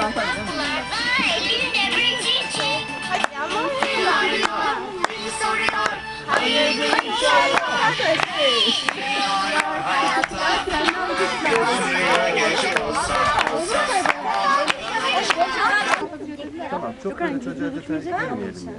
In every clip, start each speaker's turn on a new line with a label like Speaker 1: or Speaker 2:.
Speaker 1: çanta Hayır, hayır, hayır. Tamam çok böyle çocuğa detay girmeyelim ya.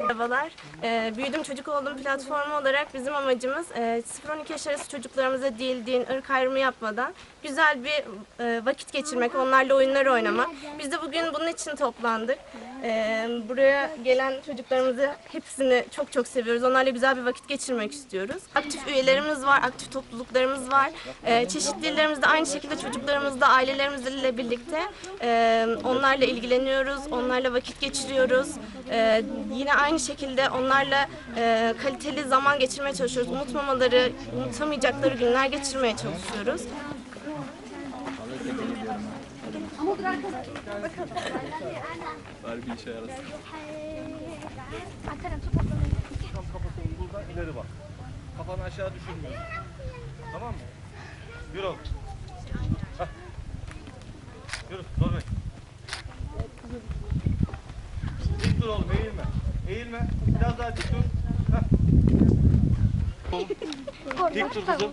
Speaker 2: Merhabalar. Ee, Büyüdüm Çocuk Oldum platformu olarak bizim amacımız e, 0-12 yaş arası çocuklarımıza dil, din, ırk ayrımı yapmadan güzel bir e, vakit geçirmek, onlarla oyunlar oynamak. Biz de bugün bunun için toplandık. Ee, buraya gelen çocuklarımızı hepsini çok çok seviyoruz. Onlarla güzel bir vakit geçirmek istiyoruz. Aktif üyelerimiz var, aktif topluluklarımız var. Ee, çeşitli illerimizde aynı şekilde çocuklarımızla, ailelerimizle birlikte e, onlarla ilgileniyoruz, onlarla vakit geçiriyoruz. Ee, yine aynı şekilde onlarla e, kaliteli zaman geçirmeye çalışıyoruz. Unutmamaları, unutamayacakları günler geçirmeye çalışıyoruz.
Speaker 3: Tam kafasını buradan ileri bak. Kafanı aşağı düşürmüyorsun. Tamam mı? Yürü oğlum. Hah. Yürü, dur bey. Dik dur oğlum, eğilme. Eğilme. Biraz daha dik dur. Hah. Oğlum. Dik dur kızım.